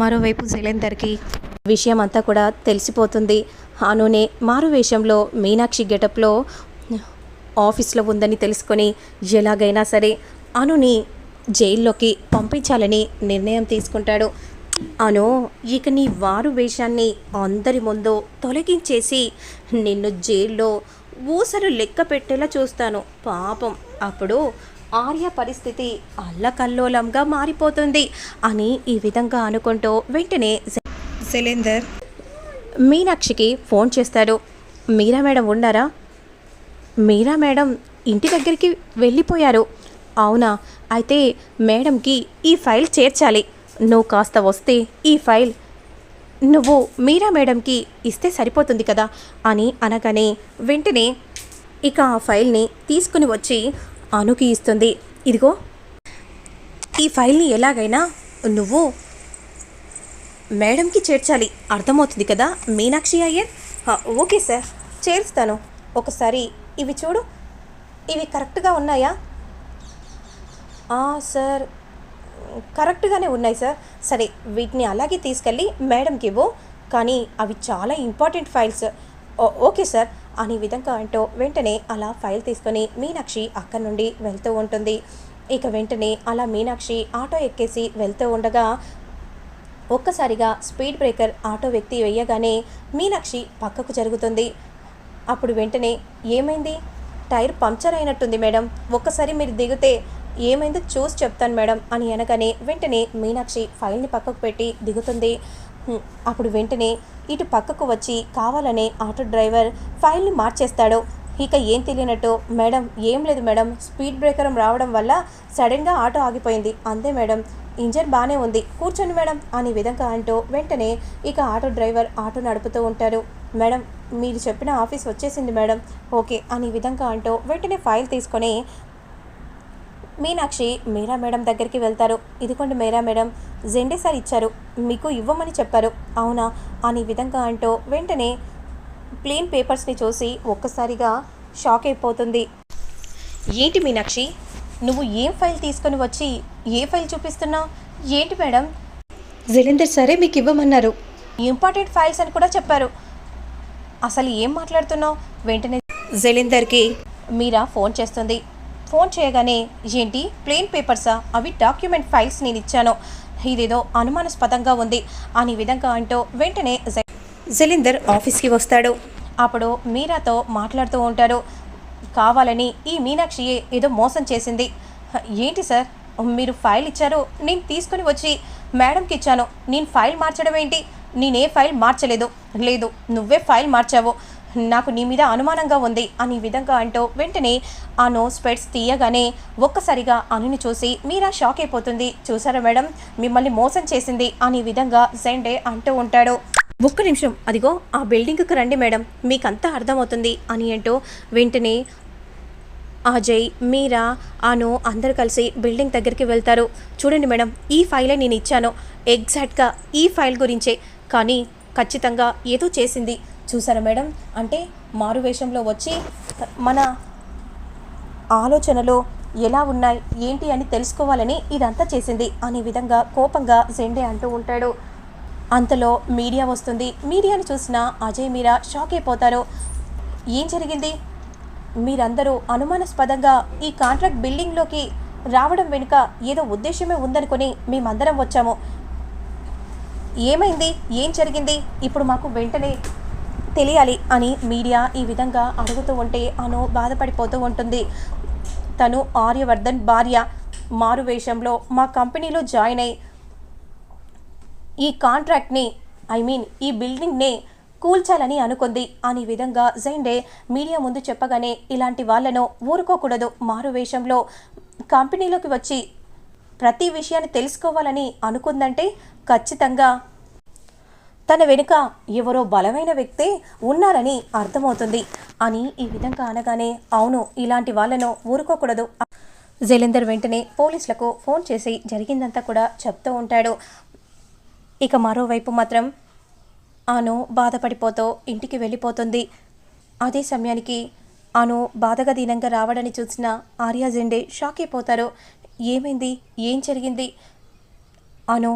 మరోవైపు శైలేందర్కి విషయం అంతా కూడా తెలిసిపోతుంది. అనునే మారు వేషంలో మీనాక్షి గెటప్లో ఆఫీస్లో ఉందని తెలుసుకొని ఎలాగైనా సరే అనుని జైల్లోకి పంపించాలని నిర్ణయం తీసుకుంటాడు. అను ఇక నీ వారు వేషాన్ని అందరి ముందు తొలగించేసి నిన్ను జైల్లో ఊసలు లెక్క పెట్టేలా చూస్తాను. పాపం అప్పుడు ఆర్య పరిస్థితి అల్లకల్లోలంగా మారిపోతుంది అని ఈ విధంగా అనుకుంటూ వెంటనే శైలేందర్. మీనాక్షికి ఫోన్ చేస్తాడు. మీరా మేడం ఉన్నారా? మీరా మేడం ఇంటి దగ్గరికి వెళ్ళిపోయారు. అవునా? అయితే మేడంకి ఈ ఫైల్ చేర్చాలి. నువ్వు కాస్త వస్తే ఈ ఫైల్ నువ్వు మీరా మేడంకి ఇస్తే సరిపోతుంది కదా అని అనగానే వెంటనే ఇక ఆ ఫైల్ని తీసుకుని వచ్చి అనుకి ఇస్తుంది. ఇదిగో ఈ ఫైల్ని ఎలాగైనా నువ్వు మేడంకి చేర్చాలి. అర్థమవుతుంది కదా మీనాక్షి అయ్యర్? ఓకే సార్ చేరుస్తాను. ఒకసారి ఇవి చూడు. ఇవి కరెక్ట్గా ఉన్నాయా? సార్ కరెక్ట్గానే ఉన్నాయి సార్. సరే వీటిని అలాగే తీసుకెళ్ళి మేడంకి ఇవ్వు. కానీ అవి చాలా ఇంపార్టెంట్ ఫైల్స్. ఓ- ఓకే సార్ అనే విధంగా అంటూ వెంటనే అలా ఫైల్ తీసుకొని మీనాక్షి అక్కడి నుండి వెళ్తూ ఉంటుంది. ఇక వెంటనే అలా మీనాక్షి ఆటో ఎక్కేసి వెళ్తూ ఉండగా ఒక్కసారిగా స్పీడ్ బ్రేకర్ ఆటో వ్యక్తి వేయగానే మీనాక్షి పక్కకు జరుగుతుంది. అప్పుడు వెంటనే ఏమైంది? టైర్ పంక్చర్ అయినట్టుంది మేడం. ఒక్కసారి మీరు దిగితే ఏమైందో? చూసి చెప్తాను మేడం అని అనగానే వెంటనే మీనాక్షి ఫైల్ని పక్కకు పెట్టి దిగుతుంది. అప్పుడు వెంటనే ఇటు పక్కకు వచ్చి కావాలనే ఆటో డ్రైవర్ ఫైల్ని మార్చేస్తాడు. ఇక ఏం తెలియనట్టు మేడం ఏం లేదు మేడం స్పీడ్ బ్రేకర్ రావడం వల్ల సడన్గా ఆటో ఆగిపోయింది. అంతే మేడం ఇంజన్ బాగానే ఉంది. కూర్చోండి మేడం అనే విధంగా అంటూ వెంటనే ఇక ఆటో డ్రైవర్ ఆటో నడుపుతూ ఉంటారు మేడం మీరు చెప్పిన ఆఫీస్ వచ్చేసింది మేడం. ఓకే అనే విధంగా అంటూ వెంటనే ఫైల్ తీసుకొని మీనాక్షి మీరా మేడం దగ్గరికి వెళ్తారు. ఇదిగోండి మీరా మేడం జెండే సార్ ఇచ్చారు. మీకు ఇవ్వమని చెప్పారు. అవునా? అని విధంగా అంటూ వెంటనే ప్లేన్ పేపర్స్ని చూసి ఒక్కసారిగా షాక్ అయిపోతుంది. ఏంటి మీనాక్షి? నువ్వు ఏం ఫైల్ తీసుకొని వచ్చి ఏ ఫైల్ చూపిస్తున్నావు ఏంటి మేడం? జలేందర్ సరే మీకు ఇవ్వమన్నారు. ఇంపార్టెంట్ ఫైల్స్ అని కూడా చెప్పారు. అసలు ఏం మాట్లాడుతున్నావు? వెంటనే జలేందర్కి మీరా ఫోన్ చేస్తుంది. ఫోన్ చేయగానే ఏంటి? ప్లేన్ పేపర్సా? అవి డాక్యుమెంట్ ఫైల్స్ నేను ఇచ్చాను. ఇదేదో అనుమానాస్పదంగా ఉంది అని విధంగా అంటూ వెంటనే జ- జలీందర్ ఆఫీస్కి వస్తాడు. అప్పుడు మీరాతో మాట్లాడుతూ ఉంటాడు. కావాలని ఈ మీనాక్షి ఏదో మోసం చేసింది. ఏంటి సార్? మీరు ఫైల్ ఇచ్చారు. నేను తీసుకుని వచ్చి మేడంకి ఇచ్చాను. నేను ఫైల్ మార్చడం ఏంటి? నేనే ఫైల్ మార్చలేదు. లేదు నువ్వే ఫైల్ మార్చావు. నాకు నీ మీద అనుమానంగా ఉంది అని విధంగా అంటూ వెంటనే అను స్పెట్స్ తీయగానే ఒక్కసారిగా అనుని చూసి మీరా షాక్ అయిపోతుంది. చూసారా మేడం? మిమ్మల్ని మోసం చేసింది అని విధంగా జెండే అంటూ ఉంటాడు. ఒక్క నిమిషం అదిగో ఆ బిల్డింగ్కి రండి మేడం. మీకంతా అర్థమవుతుంది అని అంటూ వెంటనే అజయ్ మీరా అను అందరు కలిసి బిల్డింగ్ దగ్గరికి వెళ్తారు. చూడండి మేడం ఈ ఫైలే నేను ఇచ్చాను. ఎగ్జాక్ట్గా ఈ ఫైల్ గురించే. కానీ ఖచ్చితంగా ఏదో చేసింది. చూసారా మేడం? అంటే మారు వేషంలో వచ్చి మన ఆలోచనలు ఎలా ఉన్నాయి ఏంటి అని తెలుసుకోవాలని ఇదంతా చేసింది. అనే విధంగా కోపంగా జెండే అంటూ ఉంటాడు. అంతలో మీడియా వస్తుంది. మీడియాని చూసిన అజయ్ మీరా షాక్ అయిపోతారు. ఏం జరిగింది? మీరందరూ అనుమానాస్పదంగా ఈ కాంట్రాక్ట్ బిల్డింగ్లోకి రావడం వెనుక ఏదో ఉద్దేశమే ఉందనుకొని మేమందరం వచ్చాము. ఏమైంది? ఏం జరిగింది? ఇప్పుడు మాకు వెంటనే తెలియాలి అని మీడియా ఈ విధంగా అడుగుతూ ఉంటే అను బాధపడిపోతూ ఉంటుంది. తను ఆర్యవర్ధన్ భార్య మారు వేషంలో మా కంపెనీలో జాయిన్ అయి ఈ కాంట్రాక్ట్ని ఐ మీన్ ఈ బిల్డింగ్ని కూల్చాలని అనుకుంది. అని విధంగా జైండే మీడియా ముందు చెప్పగానే ఇలాంటి వాళ్ళను ఊరుకోకూడదు. మారు వేషంలో కంపెనీలోకి వచ్చి ప్రతి విషయాన్ని తెలుసుకోవాలని అనుకుందంటే ఖచ్చితంగా తన వెనుక ఎవరో బలమైన వ్యక్తే ఉన్నారని అర్థమవుతుంది. అని ఈ విధంగా అనగానే అవును ఇలాంటి వాళ్ళను ఊరుకోకూడదు. జలేందర్ వెంటనే పోలీసులకు ఫోన్ చేసి జరిగిందంతా కూడా చెప్తూ ఉంటాడు. ఇక మరోవైపు మాత్రం అను బాధపడిపోతూ ఇంటికి వెళ్ళిపోతుంది. అదే సమయానికి అను బాధగా దీనంగా రావడని చూసిన ఆర్యాజెండే షాక్ అయిపోతారు. ఏమైంది? ఏం జరిగింది? అను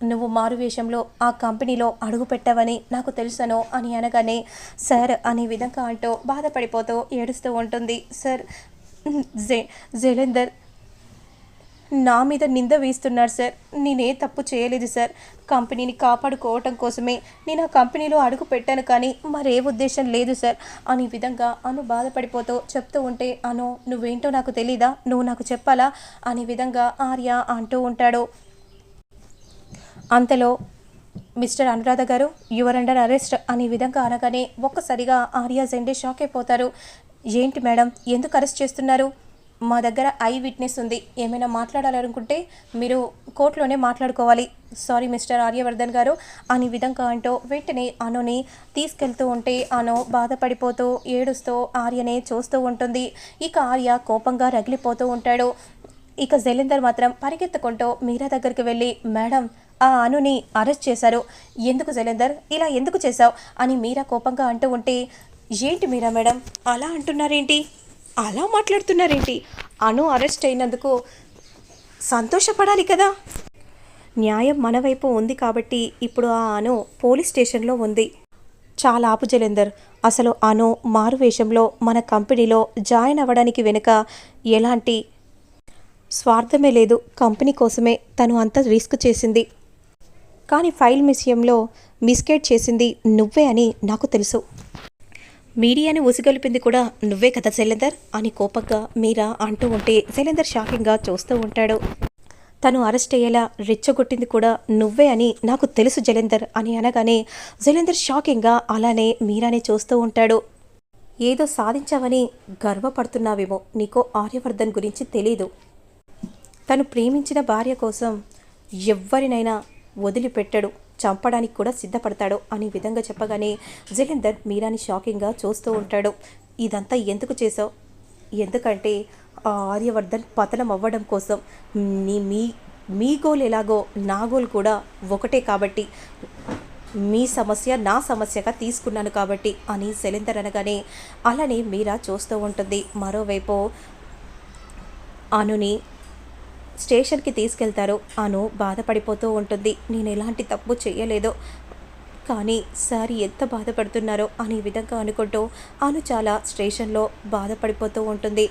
నువ్వు మారు వేషంలో ఆ కంపెనీలో అడుగు పెట్టవని నాకు తెలుసను అని అనగానే సార్ అనే విధంగా అంటూ బాధపడిపోతూ ఏడుస్తూ ఉంటుంది. సార్ జే జైలేందర్ నా మీద నింద వేస్తున్నారు సార్. నేనే తప్పు చేయలేదు సార్. కంపెనీని కాపాడుకోవటం కోసమే నేను ఆ కంపెనీలో అడుగు పెట్టాను కానీ మరే ఉద్దేశం లేదు సార్ అనే విధంగా అను బాధపడిపోతూ చెప్తూ ఉంటే అను నువ్వేంటో నాకు తెలీదా? నువ్వు నాకు చెప్పాలా? అనే విధంగా ఆర్య అంటూ ఉంటాడు. అంతలో మిస్టర్ అనురాధ గారు యువర్ అండర్ అరెస్ట్ అనే విధంగా అనగానే ఒక్కసారిగా ఆర్య జెండే షాక్ అయిపోతారు. ఏంటి మేడం ఎందుకు అరెస్ట్ చేస్తున్నారు? మా దగ్గర ఐ విట్నెస్ ఉంది. ఏమైనా మాట్లాడాలనుకుంటే మీరు కోర్టులోనే మాట్లాడుకోవాలి. సారీ మిస్టర్ ఆర్యవర్ధన్ గారు అనే విధంగా అంటూ వెంటనే అనుని తీసుకెళ్తూ ఉంటే అను బాధపడిపోతూ ఏడుస్తూ ఆర్యనే చూస్తూ ఉంటుంది. ఇక ఆర్య కోపంగా రగిలిపోతూ ఉంటాడు. ఇక జైలేందర్ మాత్రం పరిగెత్తుకుంటూ మీరా దగ్గరికి వెళ్ళి మేడం ఆ అనుని అరెస్ట్ చేశారు. ఎందుకు జైలేందర్ ఇలా ఎందుకు చేశావు? అని మీరా కోపంగా అంటూ ఉంటే ఏంటి మీరా మేడం? అలా అంటున్నారేంటి? అలా మాట్లాడుతున్నారేంటి? అను అరెస్ట్ అయినందుకు సంతోషపడాలి కదా? న్యాయం మన వైపు ఉంది కాబట్టి ఇప్పుడు ఆ అను పోలీస్ స్టేషన్లో ఉంది. చాలా ఆపు జలేందర్ అసలు అను మారు వేషంలో మన కంపెనీలో జాయిన్ అవ్వడానికి వెనుక ఎలాంటి స్వార్థమే లేదు. కంపెనీ కోసమే తను అంత రిస్క్ చేసింది. కానీ ఫైల్ విషయంలో మిస్కేట్ చేసింది నువ్వే అని నాకు తెలుసు. మీడియాని ఉసిగొలిపింది కూడా నువ్వే కదా శైలేందర్ అని కోపంగా మీరా అంటూ ఉంటే శైలేందర్ షాకింగ్గా చూస్తూ ఉంటాడు. తను అరెస్ట్ అయ్యేలా రెచ్చగొట్టింది కూడా నువ్వే అని నాకు తెలుసు జలేందర్ అని అనగానే జలేందర్ షాకింగ్గా అలానే మీరానే చూస్తూ ఉంటాడు. ఏదో సాధించావని గర్వపడుతున్నావేమో నీకో ఆర్యవర్ధన్ గురించి తెలీదు. తను ప్రేమించిన భార్య కోసం ఎవ్వరినైనా వదిలిపెట్టడు. చంపడానికి కూడా సిద్ధపడతాడు అనే విధంగా చెప్పగానే జలేందర్ మీరాని షాకింగ్గా చూస్తూ ఉంటాడు. ఇదంతా ఎందుకు చేసావు ఎందుకంటే ఆర్యవర్ధన్ పతనం అవ్వడం కోసం నీ మీ మీ గోల్ ఎలాగో నా గోల్ కూడా ఒకటే కాబట్టి మీ సమస్య నా సమస్యగా తీసుకున్నాను కాబట్టి అని శైలేందర్ అనగానే అలానే మీరా చూస్తూ ఉంటుంది. మరోవైపు అనుని స్టేషన్కి తీసుకెళ్తారు. అను బాధపడిపోతూ ఉంటుంది. నేను ఎలాంటి తప్పు చేయలేదో. కానీ సార్ ఎంత బాధపడుతున్నారో? అనే విధంగా అనుకుంటూ అను చాలా స్టేషన్లో బాధపడిపోతూ ఉంటుంది.